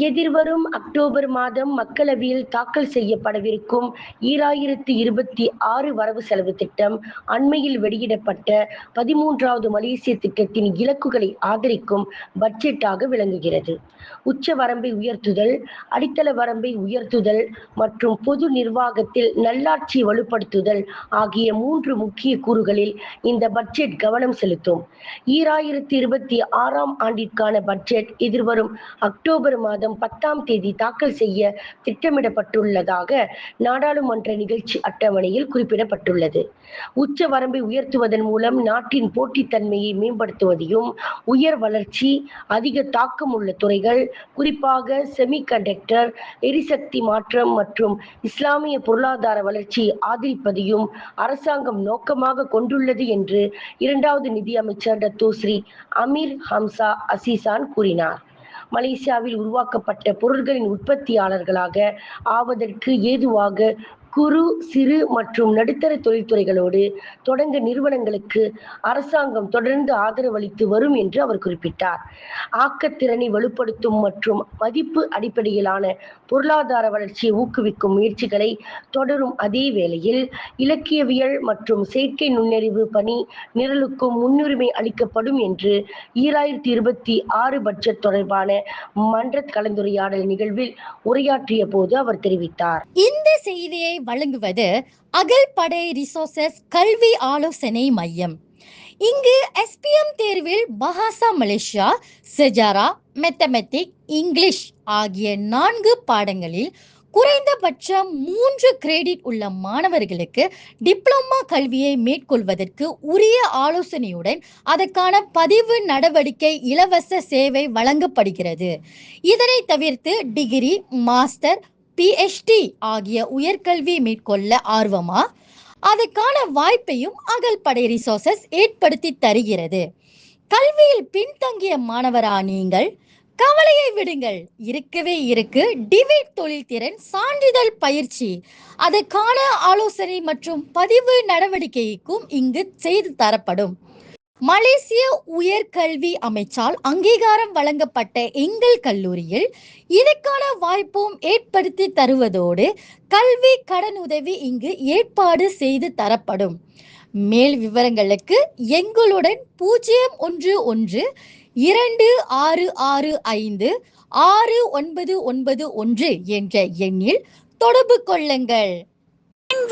எதிர்வரும் அக்டோபர் மாதம் மக்களவையில் தாக்கல் செய்யப்படவிருக்கும் ஈராயிரத்தி இருபத்தி ஆறு வரவு செலவு திட்டம் அண்மையில் வெளியிடப்பட்ட பதிமூன்றாவது மலேசிய திட்டத்தின் இலக்குகளை ஆதரிக்கும் பட்ஜெட்டாக விளங்குகிறது. உச்ச வரம்பை உயர்த்துதல் அடித்தள வரம்பை உயர்த்துதல் மற்றும் பொது நிர்வாகத்தில் நல்லாட்சி வலுப்படுத்துதல் ஆகிய மூன்று முக்கிய கூறுகளில் இந்த பட்ஜெட் கவனம் செலுத்தும். ஈராயிரத்தி இருபத்தி ஆறாம் ஆண்டிற்கான பட்ஜெட் எதிர்வரும் அக்டோபர் மாதம் பத்தாம் தேதி தாக்கல் செய்ய திட்டமிடப்பட்டுள்ளதாக நாடாளுமன்ற நிகழ்ச்சி அட்டவணையில் குறிப்பிடப்பட்டுள்ளது. உச்ச வரம்பை உயர்த்துவதன் மூலம் நாட்டின் போட்டித்தன்மையை மேம்படுத்துவதையும் உயர் வளர்ச்சி அதிக தாக்கம் உள்ள துறைகள் குறிப்பாக செமிகண்டக்டர் எரிசக்தி மாற்றம் மற்றும் இஸ்லாமிய பொருளாதார வளர்ச்சியை ஆதரிப்பதையும் அரசாங்கம் நோக்கமாக கொண்டுள்ளது என்று இரண்டாவது நிதியமைச்சர் டத்தோஸ்ரீ அமீர் ஹம்சா அசீசான் கூறினார். மலேசியாவில் உருவாக்கப்பட்ட பொருட்களின் உற்பத்தியாளர்களாக ஆவதற்கு ஏதுவாக குறு சிறு மற்றும் நடுத்தர தொழில்துறைகளோடு தொடங்க நிறுவனங்களுக்கு அரசாங்கம் தொடர்ந்து ஆதரவளித்து வரும் என்று அவர் குறிப்பிட்டார். ஆக்கத்திறனை வலுப்படுத்தும் மற்றும் மதிப்பு அடிப்படையிலான பொருளாதார வளர்ச்சியை ஊக்குவிக்கும் முயற்சிகளை தொடரும் அதே வேளையில் இலக்கியவியல் மற்றும் செயற்கை நுண்ணறிவு பணி நிரலுக்கும் முன்னுரிமை அளிக்கப்படும் என்று ஈராயிரத்தி இருபத்தி ஆறு பட்ஜெட் தொடர்பான மன்ற கலந்துரையாடல் நிகழ்வில் உரையாற்றிய போது அவர் தெரிவித்தார். இந்த செய்தியை வழங்குவது அகல்படை ரிசோர்சஸ் கல்வி ஆலோசனை மையம். இங்கு எஸ்பிஎம் தேர்வில் பஹாசா மலேசியா செஜாரா மெத்தமெட்டிக் இங்கிலீஷ் ஆகிய நான்கு பாடங்களில் குறைந்தபட்சம் மூன்று கிரெடிட் உள்ள மாணவர்களுக்கு டிப்ளமா கல்வியை மேற்கொள்வதற்கு உரிய ஆலோசனையுடன் அதற்கான பதிவு நடவடிக்கை இலவச சேவை வழங்கப்படுகிறது. இதனை தவிர்த்து டிகிரி மாஸ்டர் பிஎச்டி ஆகிய உயர்கல்வி மேற்கொள்ள ஆர்வமா? அதற்கான வாய்ப்பையும் அகல்படை ரிசோர்சஸ் ஏற்படுத்தி தருகிறது. கல்வியில் பின்தங்கிய மாணவரா நீங்கள்? கவலையை விடுங்கள். இருக்கவே இருக்கு. டிவேட் தொழில்திறன் சான்றிதழ் பயிற்சி. அதற்கான ஆலோசனை மற்றும் பதிவு நடவடிக்கைக்கும் இங்கு செய்து தரப்படும். மலேசிய உயர்கல்வி அமைச்சால் அங்கீகாரம் வழங்கப்பட்ட எங்கள் கல்லூரியில் இதற்கான வாய்ப்பும் ஏற்படுத்தி தருவதோடு கல்வி கடன் உதவி இங்கு ஏற்பாடு செய்து தரப்படும். மேல் விவரங்களுக்கு எங்களுடன் பூஜ்ஜியம் ஒன்று ஒன்று இரண்டு ஆறு ஆறு ஐந்து ஆறு ஒன்பது ஒன்பது ஒன்று என்ற எண்ணில் தொடர்பு கொள்ளுங்கள்.